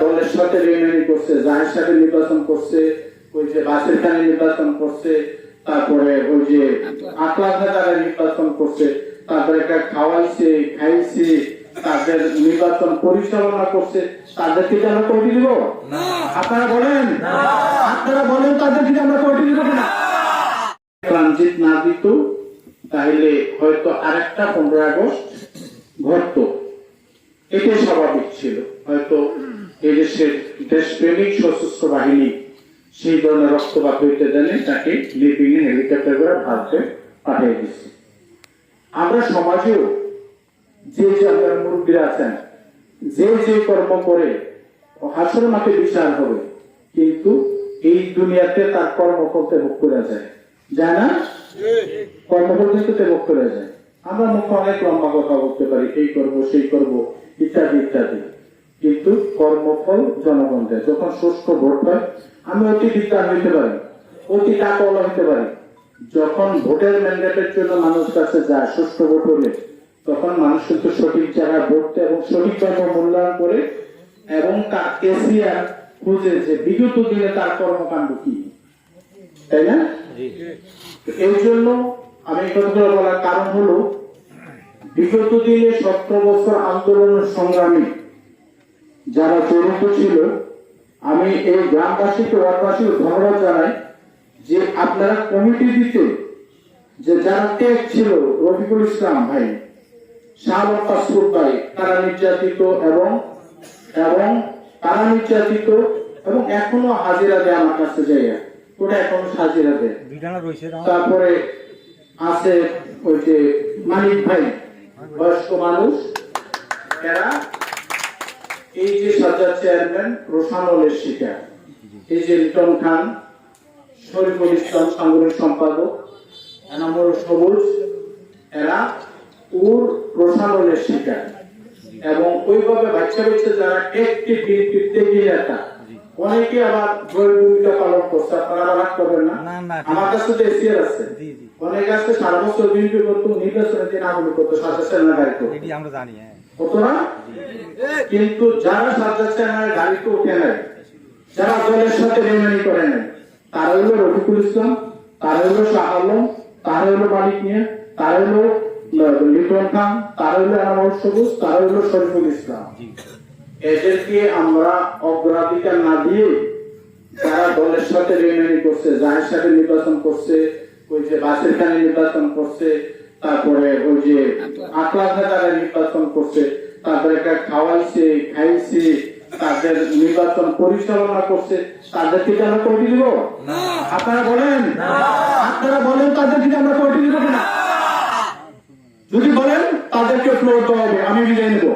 দলের সাথে বেইমানি করছে জাহের সাথে নির্বাচন করছে ওই যে বাসের খানে নির্বাচন করছে তারপরে ওই যে আকলা তারা নির্বাচন করছে একটা খাওয়াইছে খাইছে তাদের নির্বাচন পরিচালনা করছে তাদেরকে কি আমরা কোটি দিব? আপনারা বলেন? আপনারা বলেন তাদেরকে কি আমরা কোটি দিব না ট্রানজিট না দিত তাহলে হয়তো আরেকটা পনেরো আগস্ট ঘটতো। এটাই স্বাভাবিক ছিল হয়তো এদেশের দেশপ্রেমিক সশস্ত্র বাহিনী সেই ধরনের রক্তপাত হইতে তাকে হেলিকপ্টার করে ভারতে পাঠিয়ে দিচ্ছে আমরা সমাজেও যে যে মুরব্বীরা আছেন, যে যে কর্ম করে হাসর মাঠে বিচার হবে, কিন্তু এই দুনিয়াতে তার কর্ম করতে ভোগ করা যায়। যায় না? কর্মফল কিন্তু ভোগ করা যায়। আমরা মুখে অনেক লম্বা কথা বলতে পারি, এই করব, সেই করব, ইত্যাদি ইত্যাদি। কিন্তু কর্মফল জনগণ দেয়। যখন শুষ্ক ভোট হয় আমি অতি বিদ্যান হইতে পারি অতি টাকাওয়ালা হইতে পারি। যখন ভোটের ম্যান্ডেটের জন্য মানুষ কাছে যায় সুষ্ঠু ভোট হলে তখন মানুষ কিন্তু সঠিক জায়গায় ভোট দেয় এবং সঠিকভাবে মূল্যায়ন করে এবং তার এসিয়ার খুঁজে যে বিগত দিনে তার কর্মকাণ্ড কি। তাই না? এই জন্য আমি কথাগুলো বলার কারণ হলো বিগত দিনে সতেরো বছর আন্দোলনের সংগ্রামী যারা জড়িত ছিল আমি এই গ্রামবাসীকে ওয়ার্ডবাসীকে ধন্যবাদ জানাই যে আপনারা কমিটি দিতে যে যারা টেক ছিল রফিকুল ইসলাম ভাই ভাই তারা নির্যাতিত এবং এবং তারা নির্যাতিত এবং এখনও হাজিরা দেয় আমার কাছে যাইয়া। ওটা এখনও হাজিরা দেয়। তারপরে আছে ওই যে মানিক ভাই বয়স্ক মানুষ এরা এই যে সাজ্জাদ চেয়ারম্যান রোশানলের শিকার। এই যে লিটন খান শরীফুল ইসলাম সাংগঠনিক সম্পাদক এনামুল সবুজ এরা উর রোশানলের শিকার। এবং ওইভাবে বাচ্চা বাচ্চা যারা একটি বিএনপি ত্যাগী নেতা অনেকে আবার জয়ের ভূমিকা পালন করছে আপনারা রাগ করবেন না? আমার কাছে তো এসিআর আছে। অনেকে আছে সারা বছর বিএনপি করতো নির্বাচনের দিন আগুন করতো সাথে সেনা গাড়িতে এটি আমরা জানি হ্যাঁ। কিন্তু যারা সাজ্জাদ সেনার গাড়িতে উঠে নেয় যারা দলের সাথে বেমানি করে নেয় তারা হলো রফিকুল ইসলাম, তারা হলো শাহ আলম, তারা হলো মালিক মিয়া, তারা হলো লিটন খান, তারা হলো এনামুল সবুজ, তারা হলো শরীফুল ইসলাম। এদেরকে আমরা অগ্রাধিকার না দিয়ে যারা দলের সাথে বেমানি করছে, জাহের সাথে নির্বাচন করছে, ওই যে বাসের খানে নির্বাচন করছে তারপরে ওই যে আকলা তারা নির্বাচন করছে তারপরে একটা খাওয়াইছে খাইছে তাদের নির্বাচন পরিচালনা করছে তাদেরকে কি আমরা কোটি দিব? আপনারা বলেন। আপনারা বলেন তাদেরকে কি আমরা কোটি দিব না যদি বলেন তাদেরকে ফ্লোর দেওয়া হবে আমি বিদায় নেব।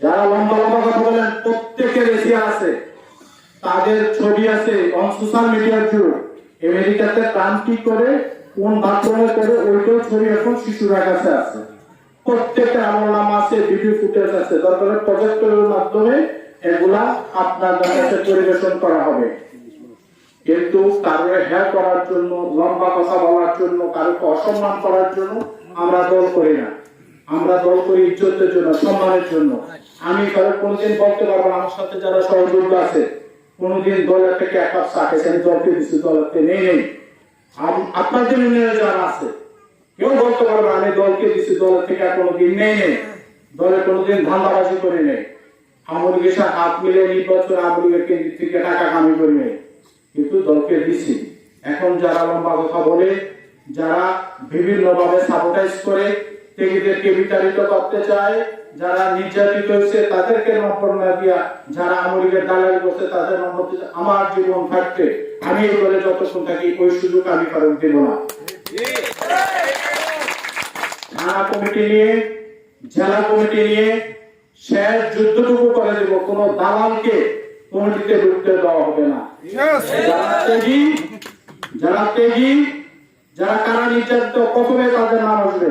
যারা লম্বা লম্বা কথা বলেন প্রত্যেকের এশিয়া আছে। তাদের ছবি আছে অন সোশ্যাল মিডিয়ার যুগ আমেরিকাতে প্রাণ কি করে, কোন মাধ্যমে করে, ওইটাও ছবি এখন শিশুরা কাছে আছে। প্রত্যেকটা আমল নাম আছে ভিডিও ফুটেজ আছে। দরকার প্রজেক্টরের মাধ্যমে এগুলা আপনাদের কাছে পরিবেশন করা হবে। কিন্তু কারোর হ্যাঁ করার জন্য, লম্বা কথা বলার জন্য, কারোকে অসম্মান করার জন্য আমরা দল করি না। আমরা দল করি ইজ্জতের জন্য, সম্মানের জন্য। আমি কারও কোনদিন বলতে পারব আমার সাথে যারা সহযোগী আছে কোনদিন দল থেকে এক কাপ চা দলকে দিচ্ছি দলকে নেই নেই। আপনার জন্য ইউনিয়নে যারা আছে। কেউ বলতে পারবে আমি দলকে দিচ্ছি দল থেকে আর কোনোদিন নেই নেই। দলে কোনোদিন ধান্দাবাজি করে নেই। আমল গেছে, হাত মিলে নির্বাচন আমলিগের কেন্দ্র থেকে টাকা কামি করে নেই। কিন্তু দলকে দিচ্ছি এখন যারা লম্বা কথা বলে, যারা বিভিন্ন ভাবে সাবোটাইজ করে ত্যাগীদেরকে বিতাড়িত করতে চায় যারা নির্যাতিত হয়েছে তাদেরকে নম্বর না দিয়া যারা আমলিগের দালালি করছে তাদের নম্বর দিতে আমার জীবন থাকতে আমি এই বলে যতক্ষণ থাকি ওই সুযোগ আমি কারণ দেব না। থানা কমিটি নিয়ে জেলা কমিটি নিয়ে শেষ যুদ্ধটুকু করে দেব। কোন দালালকে কমিটিতে ঢুকতে দেওয়া হবে না। যারা ত্যাগী যারা ত্যাগী যারা কারা নির্যাতিত প্রথমে তাদের নাম আসবে।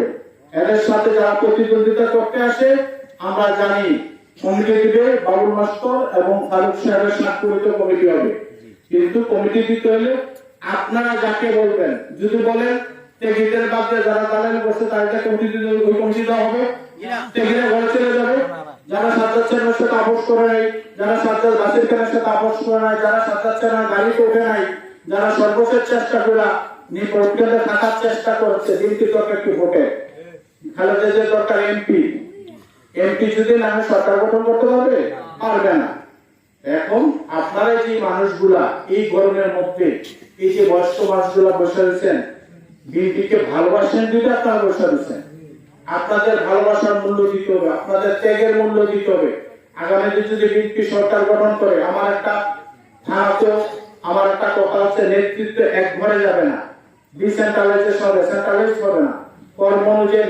এদের সাথে যারা প্রতিদ্বন্দ্বিতা করতে আসে, আমরা জানি দিবে বাবুল এবং ফারুক সাহেবের স্বাক্ষরিত কমিটি হবে। কিন্তু কমিটি দিতে হলে আপনারা যাকে বলবেন, যদি বলেন বাদে যারা দালালি কমিটি ওই কমিটি দেওয়া হবে। ঘরে চলে যাবে। করে নাই, যারা সাজ্জাদ বাসির খানের সাথে আপোষ করে নাই, যারা সাজ্জাদ গাড়িতে ওঠে নাই, যারা সর্বশেষ চেষ্টা করে নিপক্ষে থাকার চেষ্টা করছে দরকার একটু খালেদা যে দরকার এমপি এমপি যদি না হয় সরকার গঠন করতে পারবে? পারবে না। এখন আপনারা যে মানুষগুলা এই গরমের মধ্যে, এই যে বয়স্ক মানুষগুলা বসে রয়েছেন, বিএনপিকে ভালোবাসেন দিতে আপনারা বসে রয়েছেন। আপনাদের ভালোবাসার মূল্য দিতে হবে, আপনাদের ত্যাগের মূল্য দিতে হবে। আগামীতে যদি বিএনপি সরকার গঠন করে, আমার একটা থানাতেও আমার একটা কথা হচ্ছে নেতৃত্ব এক ঘরে যাবে না। ডিসেন্ট্রালাইজেশন হবে, সেন্ট্রালাইজ হবে না। কর্ম অনুযায়ী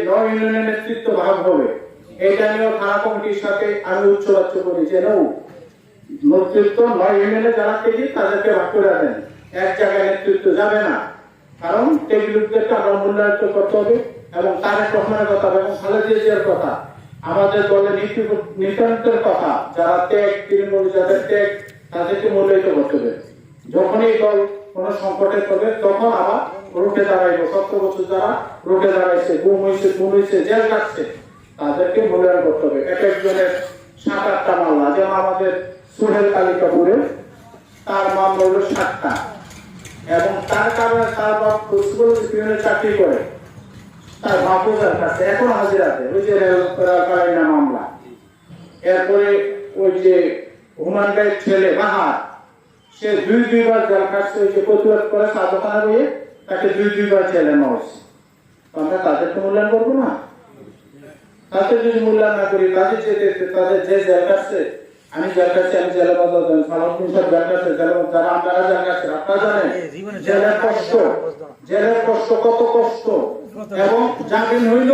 এবং তারেক রহমানের কথা এবং কথা। আমাদের দলের নীতি নিতান্তের কথা, যারা ত্যাগ, তৃণমূল যাদের ত্যাগ, তাদেরকে মূল্যায়িত করতে হবে। যখনই দল কোন সংকটে পড়বে, তখন আবার রুটে দাঁড়াইলো, সত্তর বছর যারা রুটে দাঁড়াইছে গুম হয়েছে গুম হয়েছে জেল কাটছে তাদেরকে মূল্যায়ন করতে হবে। এক একজনের সাত আটটা মামলা, যেমন আমাদের সুহেল কালিকাপুরে তার মামলা হলো সাতটা। এবং তার কারণে তার বাপ চাকরি করে, তার বাপুজার কাছে, এখন হাজিরাতে ওই যে রেলকালীনা মামলা। এরপরে ওই যে হুমান ছেলে বাহার, সে দুই দুইবার জেল খাটছে ওই যে প্রতিবাদ করে সাধকানা বইয়ে। তাকে দুই দুইবার হয়েছে তো আমরা তাদেরকে মূল্যায়ন করব না? তাদের যদি মূল্যায়ন না করি তাদের যে তাদের যে জেল কাটছে আমি জেল কাটছি আমি জেলে বাজার দেন সালাউদ্দিন সব জেল কাটছে জেলে যারা আপনারা জেল কাটছে আপনারা জানেন জেলের কষ্ট জেলের কষ্ট কত কষ্ট। এবং জামিন হইল।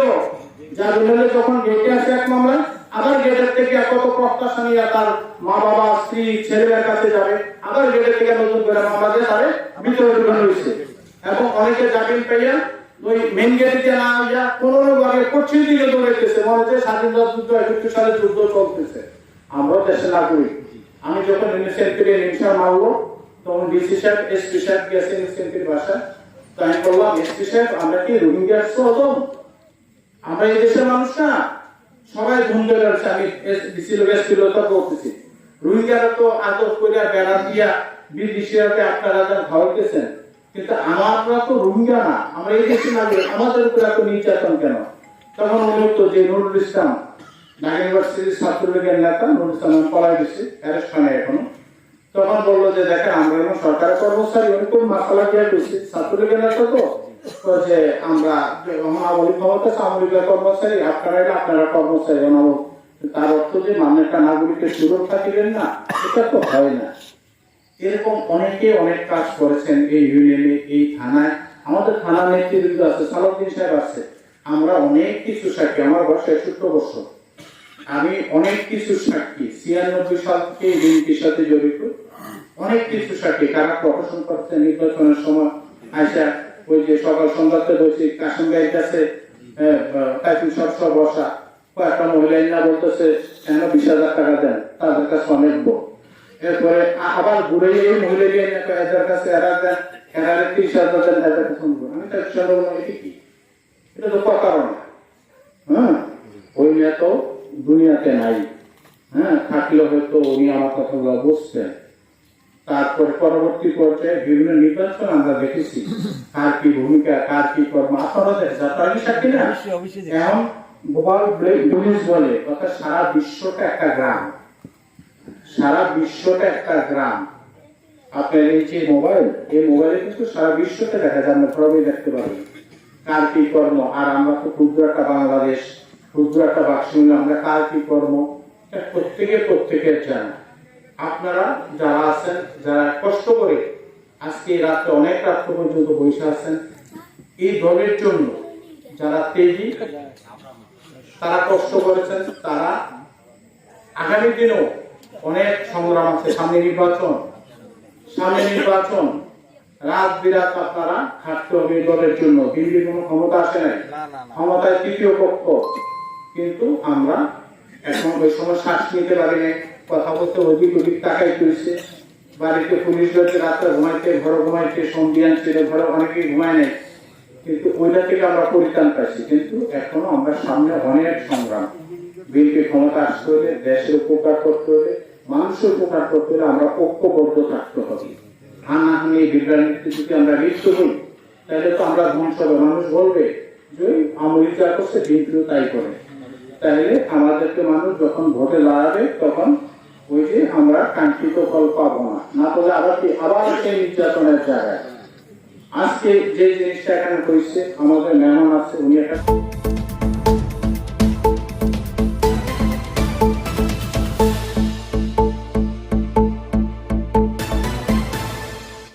জামিন হইলে যখন গেটে আসে এক মামলা আবার গেটের থেকে কত প্রত্যাশা নিয়ে তার মা বাবা স্ত্রী ছেলেদের কাছে যাবে। আবার গেটের থেকে নতুন করে মামলা দিয়ে তারে ভিতরে ঢুকানো হয়েছে এবং অনেকে জামিন পাইয়া ওই মেন গেটে না হইয়া পনেরো ভাগে পশ্চিম দিকে দৌড়াইতেছে। মনে হচ্ছে স্বাধীনতা যুদ্ধ একুশে সালে যুদ্ধ চলতেছে। আমরা দেশে নাগরিক আমি যখন ইউনিসেন্ট্রি নিমিশন মারবো, তখন ডিসি সাহেব এসপি সাহেব গেছে ইউনিসেন্ট্রির বাসা তো আমি বললাম এসপি সাহেব, আমরা কি রোহিঙ্গা তো আমরা এই দেশের মানুষ না। সবাই আমি ডিসি লোক এসপি লোক বলতেছি। রোহিঙ্গারা তো আদর করিয়া বেড়া দিয়া আপনারা যা খাওয়াইতেছেন কিন্তু আমরা তো রোহিঙ্গা না। আমরা এই দেশে নাগরিক, আমাদের উপর এত নির্যাতন কেন? তখন তো যে নুরুল ইসলাম, ঢাকা ইউনিভার্সিটির ছাত্রলীগের নেতা নুরুল ইসলাম পড়াই দিচ্ছে অ্যারেস্ট হয় এখনও। তখন বলল যে, দেখেন, আমরা এখন সরকারের কর্মচারী উনি মাসালা দিয়ে করছি ছাত্রলীগের নেতা তো? যে, আমরা আমলি ক্ষমতা লীগের কর্মচারী, আপনারা আপনারা কর্মচারী বানাবো তার অর্থ যে মানে একটা নাগরিকের সুরক্ষা দিলেন না, এটা তো হয় না। এরকম অনেকে অনেক কাজ করেছেন এই ইউনিয়নে, এই থানায়। আমাদের থানা নেতৃবৃন্দ আছে, সালাউদ্দিন সাহেব আছে। আমরা অনেক কিছু সাক্ষী, আমার বয়স একষট্টি বছর। আমি অনেক কিছু সাক্ষী, ছিয়ানব্বই সাল থেকে বিএনপির সাথে জড়িত। অনেক কিছু সাক্ষী, কারা প্রকাশন করছে নির্বাচনের সময় আইসা ওই যে সকাল সন্ধ্যাতে বলছি, কাশিম গাইর কাছে টাইপিং সব বসা। কয়েকটা মহিলা বলতেছে, কেন বিশ হাজার টাকা দেন? তাদের কাছে অনেক বড় এরপরে আবার ঘুরে গিয়ে মহিলা গিয়ে এদের কাছে এরা দেন এরা ত্রিশ হাজার দেন এদের কাছে। আমি তার এটা কি? এটা তো প্রতারণা। হ্যাঁ? ওই মেয়ে তো দুনিয়াতে নাই। হ্যাঁ? থাকলে হয়তো উনি আমার কথাগুলো বুঝতেন। তারপর পরবর্তী পর্যায়ে বিভিন্ন নির্বাচন আমরা দেখেছি। কার কি ভূমিকা কার কি কর্ম? আপনারা কি সাক্ষী না এখন গ্লোবাল ভিলেজ বলে অর্থাৎ সারা বিশ্বটা একটা গ্রাম। সারা বিশ্বটা একটা গ্রাম। আপনার এই যে মোবাইল, এই মোবাইলে কিন্তু সারা বিশ্বটা দেখা যায়, আমরা সবাই দেখতে পারি। কার কি কর্ম, আর আমরা তো ক্ষুদ্র একটা বাংলাদেশ, ক্ষুদ্র একটা বাক্স আমরা কার কি কর্ম প্রত্যেকে প্রত্যেকের জানা। আপনারা যারা আছেন, যারা কষ্ট করে আজকে রাত্রে অনেক রাত্র পর্যন্ত বসে আছেন, এই দলের জন্য যারা তেজি, তারা কষ্ট করেছেন, তারা আগামী দিনেও অনেক সংগ্রাম আছে। সামনে নির্বাচন সামনে নির্বাচন রাত বিরাত আপনারা খাটতে হবে দলের জন্য। দিল্লির কোনো ক্ষমতা আসে নাই। ক্ষমতায় তৃতীয় পক্ষ। কিন্তু আমরা এখন ওই সময় শ্বাস নিতে পারি নাই। কথা বলতে অধিক অধিক টাকাই তুলছে। বাড়িতে পুলিশ রয়েছে রাত্রে ঘুমাইতে ঘরে ঘুমাইতে সন্ধিয়ান ছিল ঘরে অনেকেই ঘুমায় নাই। কিন্তু ওইটা থেকে আমরা পরিত্রাণ পাইছি। কিন্তু এখনও আমরা সামনে অনেক সংগ্রাম। বিএনপি ক্ষমতা আসতে হলে দেশের উপকার করতে হলে মানুষের উপকার করতে হলে আমরা ঐক্যবদ্ধ থাকতে হবে। হানাহানি বিভ্রান্তি যদি আমরা লিপ্ত হই, তাহলে তো আমরা ধ্বংস হবে মানুষ বলবে, যে আমলি যা করছে বিএনপিও তাই করে। তাহলে আমাদেরকে মানুষ যখন ভোটে দাঁড়াবে, তখন ওই যে আমরা কাঙ্ক্ষিত ফল পাবো না। না পেলে আবার কি? আবার সেই নির্যাতনের জায়গায়। আজকে যে জিনিসটা এখানে করেছে আমাদের মেহমান আছে, উনি একটা